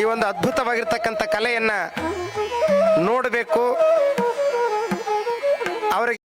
ಈ ಒಂದು ಅದ್ಭುತವಾಗಿರ್ತಕ್ಕಂಥ ಕಲೆಯನ್ನ ನೋಡಬೇಕು. ಅವರಿಗೆ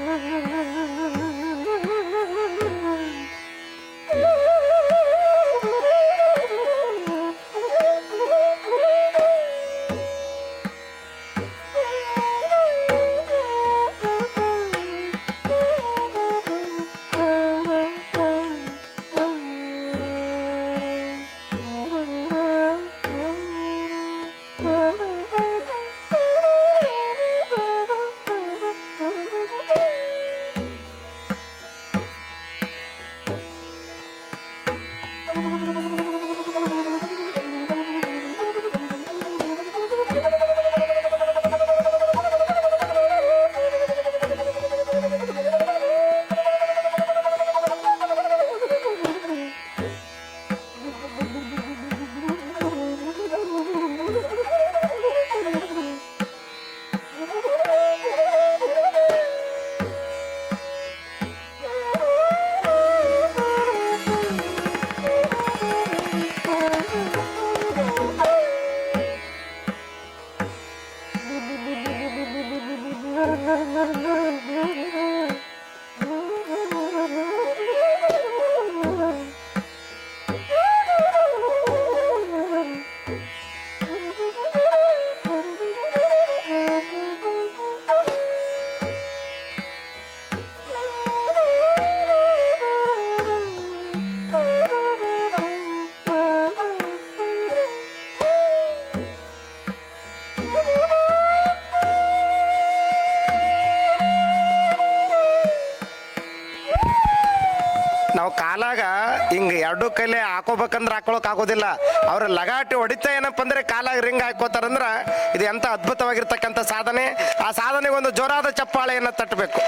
Yeah. ಕಾಲಾಗ ಹಿಂಗ ಎರಡು ಕೈಲಿ ಹಾಕೋಬೇಕಂದ್ರೆ ಹಾಕೊಳಕ್ ಆಗೋದಿಲ್ಲ. ಅವ್ರ ಲಗಾಟಿ ಹೊಡಿತಾ ಏನಪ್ಪ ಅಂದ್ರೆ ಕಾಲಾಗ ರಿಂಗ್ ಹಾಕೋತಾರಂದ್ರ ಇದು ಎಂತ ಅದ್ಭುತವಾಗಿರ್ತಕ್ಕಂಥ ಸಾಧನೆ. ಆ ಸಾಧನೆಗೆ ಒಂದು ಜೋರಾದ ಚಪ್ಪಾಳೆಯನ್ನು ತಟ್ಟಬೇಕು.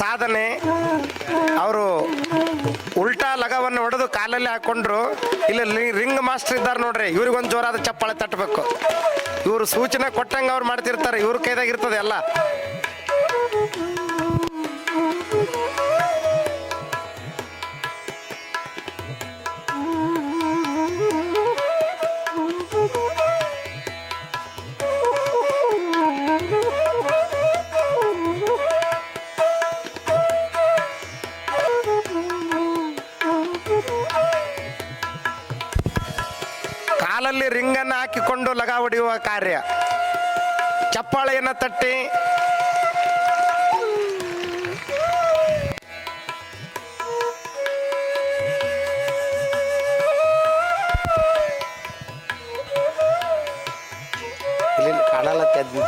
ಸಾಧನೆ, ಅವರು ಉಲ್ಟಾ ಲಗವನ್ನು ಹೊಡೆದು ಕಾಲಲ್ಲಿ ಹಾಕೊಂಡ್ರು, ಇಲ್ಲಿ ರಿಂಗ್ ಮಾಸ್ಟರ್ ಇದ್ದಾರೆ ನೋಡ್ರಿ, ಇವ್ರಿಗೊಂದು ಜೋರಾದ ಚಪ್ಪಾಳೆ ತಟ್ಟಬೇಕು. ಇವರು ಸೂಚನೆ ಕೊಟ್ಟಂಗೆ ಅವ್ರು ಮಾಡ್ತಿರ್ತಾರೆ, ಇವ್ರ ಕೈದಾಗ ಇರ್ತದೆ ಎಲ್ಲ ರಿಂಗನ್ನು ಹಾಕಿಕೊಂಡು ಲಗ ಹೊಡೆಯುವ ಕಾರ್ಯ. ಚಪ್ಪಾಳೆಯನ್ನು ತಟ್ಟಿ. ಇಲ್ಲಿ ಕಾಣಲ್ಲ ತೆದ್ದು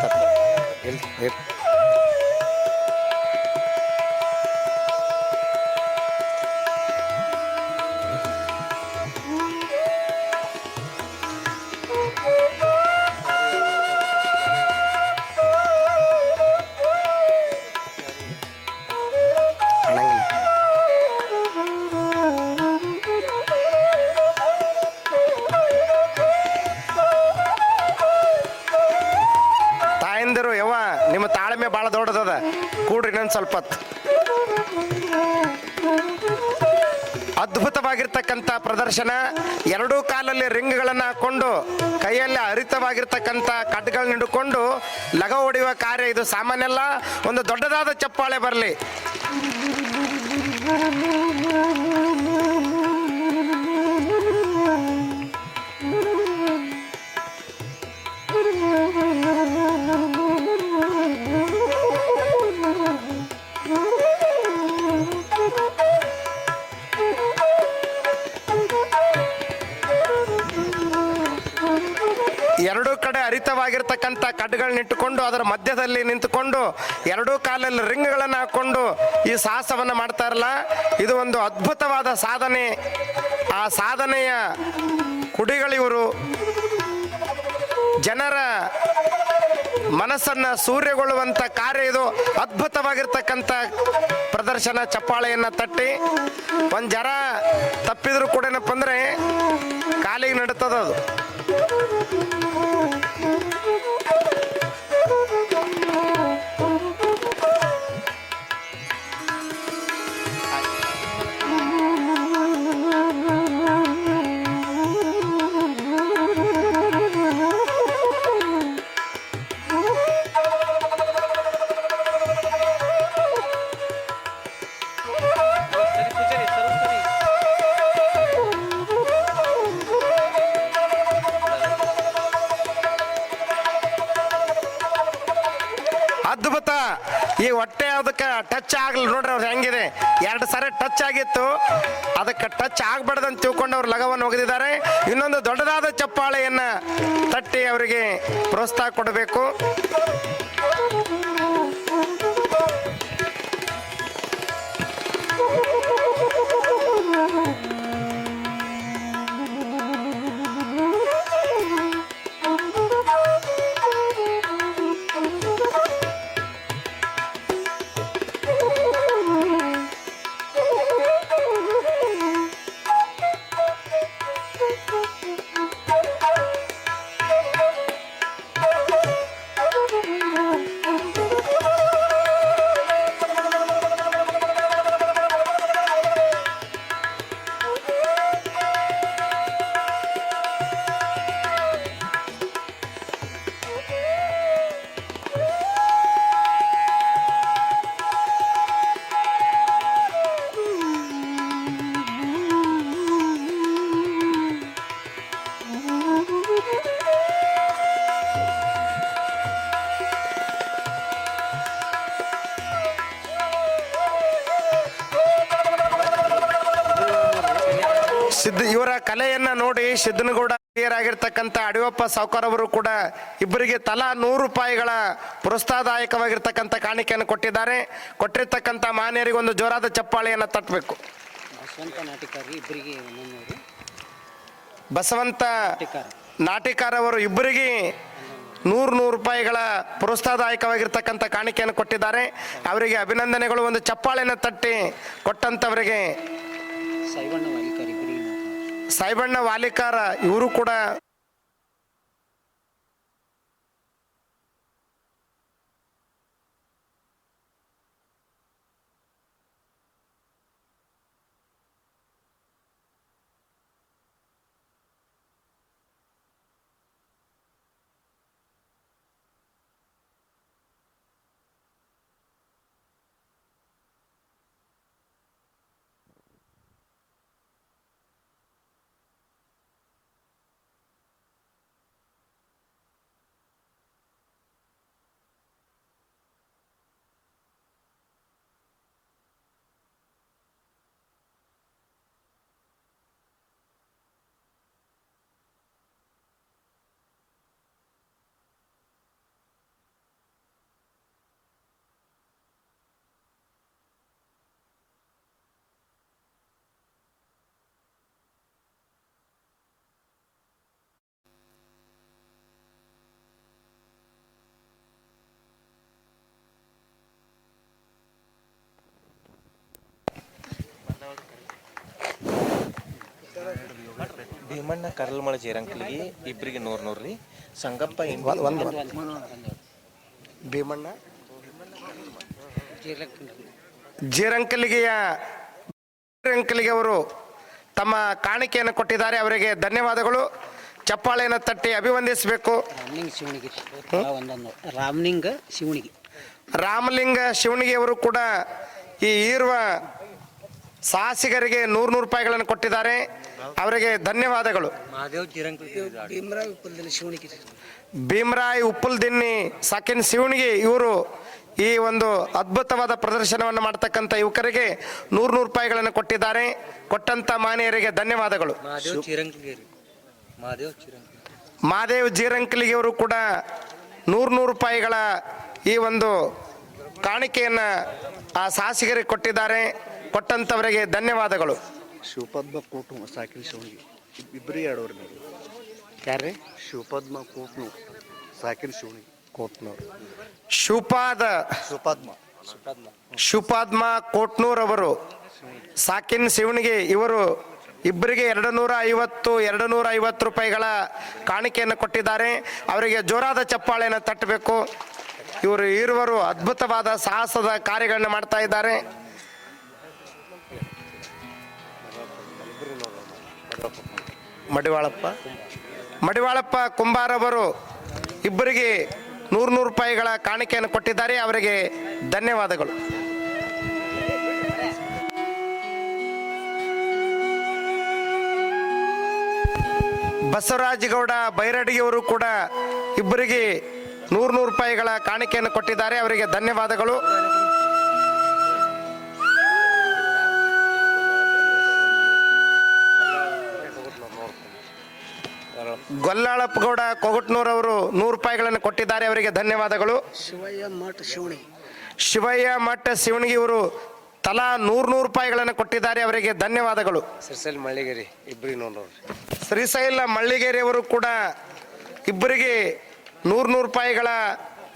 ಹೊತ್ತು. ಅದ್ಭುತವಾಗಿರ್ತಕ್ಕಂಥ ಪ್ರದರ್ಶನ ಎರಡೂ ಕಾಲಲ್ಲಿ ರಿಂಗ್ಗಳನ್ನು ಹಾಕೊಂಡು ಕೈಯಲ್ಲಿ ಹರಿತವಾಗಿರ್ತಕ್ಕಂಥ ಕಟ್ಗಳನ್ನ ಹಿಡ್ಕೊಂಡು ಲಗ ಹೊಡೆಯುವ ಕಾರ್ಯ ಇದು ಸಾಮಾನ್ಯ ಅಲ್ಲ ಒಂದು ದೊಡ್ಡದಾದ ಚಪ್ಪಾಳೆ ಬರಲಿ ಹರಿತವಾಗಿರ್ತಕ್ಕಂಥ ಕಡ್ಗಳನ್ನ ಇಟ್ಟುಕೊಂಡು ಅದರ ಮಧ್ಯದಲ್ಲಿ ನಿಂತುಕೊಂಡು ಎರಡೂ ಕಾಲಲ್ಲಿ ರಿಂಗ್ಗಳನ್ನು ಹಾಕೊಂಡು ಈ ಸಾಹಸವನ್ನು ಮಾಡ್ತಾರಲ್ಲ ಇದು ಒಂದು ಅದ್ಭುತವಾದ ಸಾಧನೆ. ಆ ಸಾಧನೆಯ ಕುಡಿಗಳಿವರು ಜನರ ಮನಸ್ಸನ್ನು ಸೂರ್ಯಗೊಳ್ಳುವಂಥ ಕಾರ್ಯ ಇದು. ಅದ್ಭುತವಾಗಿರ್ತಕ್ಕಂಥ ಪ್ರದರ್ಶನ ಚಪ್ಪಾಳೆಯನ್ನ ತಟ್ಟಿ. ಒಂದು ಜರ ತಪ್ಪಿದ್ರು ಕೂಡ ಏನಪ್ಪ ಅಂದ್ರೆ ಕಾಲಿಗೆ ನಡೀತದ ಅದು ಟಚ್ ಆಗಿತ್ತು ಅದಕ್ಕೆ ಟಚ್ ಆಗ್ಬಾರ್ದಂತ ತಿಳ್ಕೊಂಡು ಅವ್ರು ಲಗವನ್ನು ಒಗೆದಿದ್ದಾರೆ. ಇನ್ನೊಂದು ದೊಡ್ಡದಾದ ಚಪ್ಪಾಳೆಯನ್ನ ತಟ್ಟಿ ಅವರಿಗೆ ಪ್ರೋತ್ಸಾಹ ಕೊಡಬೇಕು. ಕಲೆಯನ್ನ ನೋಡಿ ಸಿದ್ದನಗೌಡ ಹಿರಿಯರಾಗಿರ್ತಕ್ಕಂಥ ಅಡಿಯಪ್ಪ ಸಾವ್ಕಾರ್ ಅವರು ಕೂಡ ಇಬ್ಬರಿಗೆ ತಲಾ ನೂರು ರೂಪಾಯಿಗಳ ಪ್ರೋತ್ಸಾಹದಾಯಕವಾಗಿರ್ತಕ್ಕಂಥ ಕಾಣಿಕೆಯನ್ನು ಕೊಟ್ಟಿದ್ದಾರೆ. ಕೊಟ್ಟಿರ್ತಕ್ಕಂಥ ಮಾನ್ಯರಿಗೆ ಒಂದು ಜೋರಾದ ಚಪ್ಪಾಳೆಯನ್ನು ತಟ್ಟಬೇಕು ಬಸವಂತ ನಾಟಿಕಾರ ಅವರು ಇಬ್ಬರಿಗೆ ನೂರು ನೂರು ರೂಪಾಯಿಗಳ ಪ್ರೋತ್ಸಾಹದಾಯಕವಾಗಿರ್ತಕ್ಕಂಥ ಕಾಣಿಕೆಯನ್ನು ಕೊಟ್ಟಿದ್ದಾರೆ. ಅವರಿಗೆ ಅಭಿನಂದನೆಗಳು. ಒಂದು ಚಪ್ಪಾಳೆಯನ್ನು ತಟ್ಟಿ ಕೊಟ್ಟಂಥವರಿಗೆ ಸಾಯಿಬಣ್ಣ ವಾಲಿಕಾರ ಇವರು ಕೂಡ ಭೀಮಣ್ಣ ಕರಲ್ಮಳ ಜೇರಂಕಲಿಗೆ ಇಬ್ಬರಿಗೆ ನೂರು ನೂರು ರೀ. ಸಂಗಪ್ಪ ಇಂಡಿ ಒಂದು ಒಂದು. ಭೀಮಣ್ಣ. ಜೀರಂಕಲಿಗೆಯ ಜೀರಂಕಲಿಗೆ ಅವರು ತಮ್ಮ ಕಾಣಿಕೆಯನ್ನು ಕೊಟ್ಟಿದ್ದಾರೆ. ಅವರಿಗೆ ಧನ್ಯವಾದಗಳು. ಚಪ್ಪಾಳೆಯನ್ನು ತಟ್ಟಿ ಅಭಿವಂದಿಸಬೇಕು ರಾಮಲಿಂಗ ಶಿವಣಿಗೆ ಒಂದೊಂದು. ರಾಮಲಿಂಗ ಶಿವಣಿಗೆ ರಾಮಲಿಂಗ ಶಿವಣಿಗೆ ಅವರು ಕೂಡ ಈ ಈರುವ ಸಾಹಸಿಗರಿಗೆ ನೂರು ನೂರು ರೂಪಾಯಿಗಳನ್ನು ಕೊಟ್ಟಿದ್ದಾರೆ. ಅವರಿಗೆ ಧನ್ಯವಾದಗಳು. ಭೀಮರಾಯ್ ಉಪ್ಪುಲ್ ದಿನ್ನಿ ಸಾಕಿನ್ ಶಿವಣಿಗೆ ಇವರು ಈ ಒಂದು ಅದ್ಭುತವಾದ ಪ್ರದರ್ಶನವನ್ನು ಮಾಡ್ತಕ್ಕಂಥ ಯುವಕರಿಗೆ ನೂರು ನೂರು ರೂಪಾಯಿಗಳನ್ನು ಕೊಟ್ಟಿದ್ದಾರೆ. ಕೊಟ್ಟಂತ ಮಾನೆಯರಿಗೆ ಧನ್ಯವಾದಗಳು. ಮಾದೇವ್ ಚಿರಂಕಲಿ ರೀ ಮಾದೇವ್ ಜೀರಂಕಲಿಗೆ ಅವರು ಕೂಡ ನೂರು ನೂರು ರೂಪಾಯಿಗಳ ಈ ಒಂದು ಕಾಣಿಕೆಯನ್ನು ಆ ಸಾಹಸಿಗರಿಗೆ ಕೊಟ್ಟಿದ್ದಾರೆ. ಕೊಟ್ಟಂಥವರಿಗೆ ಧನ್ಯವಾದಗಳು. ಶಿವಪದ್ಮ ಕೂಟ್ನು ಸಾಕಿನ ಶಿವನಿಗೆ. ಇಬ್ಬರೇ ಆಡೋರು ನೀವು. ಯಾರ್ರಿ? ಶಿವಪದ್ಮ ಕೂಟ್ನು ಸಾಕಿನ ಶಿವನಿಗೆ. ಕೋಟ್ನೂರ್ ಶಿವಪಾದ ಶಿವಪದ್ಮ. ಶಿವಪಾದ್ಮ ಕೋಟ್ನೂರ್ ಅವರು ಸಾಕಿನ್ ಶಿವನಿಗೆ ಇವರು ಇಬ್ಬರಿಗೆ ಎರಡು ನೂರ ಐವತ್ತು ಎರಡು ನೂರ ಐವತ್ತು ರೂಪಾಯಿಗಳ ಕಾಣಿಕೆಯನ್ನು ಕೊಟ್ಟಿದ್ದಾರೆ. ಅವರಿಗೆ ಜೋರಾದ ಚಪ್ಪಾಳೆಯನ್ನು ತಟ್ಟಬೇಕು. ಇವರು ಇರುವರು ಅದ್ಭುತವಾದ ಸಾಹಸದ ಕಾರ್ಯಗಳನ್ನು ಮಾಡ್ತಾ ಇದ್ದಾರೆ. ಮಡಿವಾಳಪ್ಪ. ಮಡಿವಾಳಪ್ಪ ಕುಂಬಾರವರು ಇಬ್ಬರಿಗೆ ನೂರು ನೂರು ರೂಪಾಯಿಗಳ ಕಾಣಿಕೆಯನ್ನು ಕೊಟ್ಟಿದ್ದಾರೆ. ಅವರಿಗೆ ಧನ್ಯವಾದಗಳು. ಬಸವರಾಜಗೌಡ ಬೈರಡಿಗೆಯವರು ಕೂಡ ಇಬ್ಬರಿಗೆ ನೂರು ನೂರು ರೂಪಾಯಿಗಳ ಕಾಣಿಕೆಯನ್ನು ಕೊಟ್ಟಿದ್ದಾರೆ. ಅವರಿಗೆ ಧನ್ಯವಾದಗಳು. ಗೊಲ್ಲಾಳಪ್ಪ ಕೊಗಟ್ನೂರವರು ಕೊಗಟ್ನೂರ್ ಅವರು ನೂರು ರೂಪಾಯಿಗಳನ್ನು ಕೊಟ್ಟಿದ್ದಾರೆ. ಅವರಿಗೆ ಧನ್ಯವಾದಗಳು. ಶಿವಯ್ಯ ಮಠ ಶಿವಣಿ. ಶಿವಯ್ಯ ಮಠ ಶಿವಣಿಗೆ ಅವರು ತಲಾ ನೂರು ನೂರು ರೂಪಾಯಿಗಳನ್ನು ಕೊಟ್ಟಿದ್ದಾರೆ. ಅವರಿಗೆ ಧನ್ಯವಾದಗಳು. ಸಿರ್ಸಲ್ ಮಳ್ಳಿಗೇರಿ ಇಬ್ಬರಿಗೆ ನೋಡೋರು ಶ್ರೀಶೈಲ ಮಳ್ಳಿಗೇರಿ ಅವರು ಕೂಡ ಇಬ್ಬರಿಗೆ ನೂರು ನೂರು ರೂಪಾಯಿಗಳ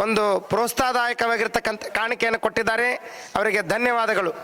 ಒಂದು ಪ್ರೋತ್ಸಾಹದಾಯಕವಾಗಿರ್ತಕ್ಕಂಥ ಕಾಣಿಕೆಯನ್ನು ಕೊಟ್ಟಿದ್ದಾರೆ. ಅವರಿಗೆ ಧನ್ಯವಾದಗಳು.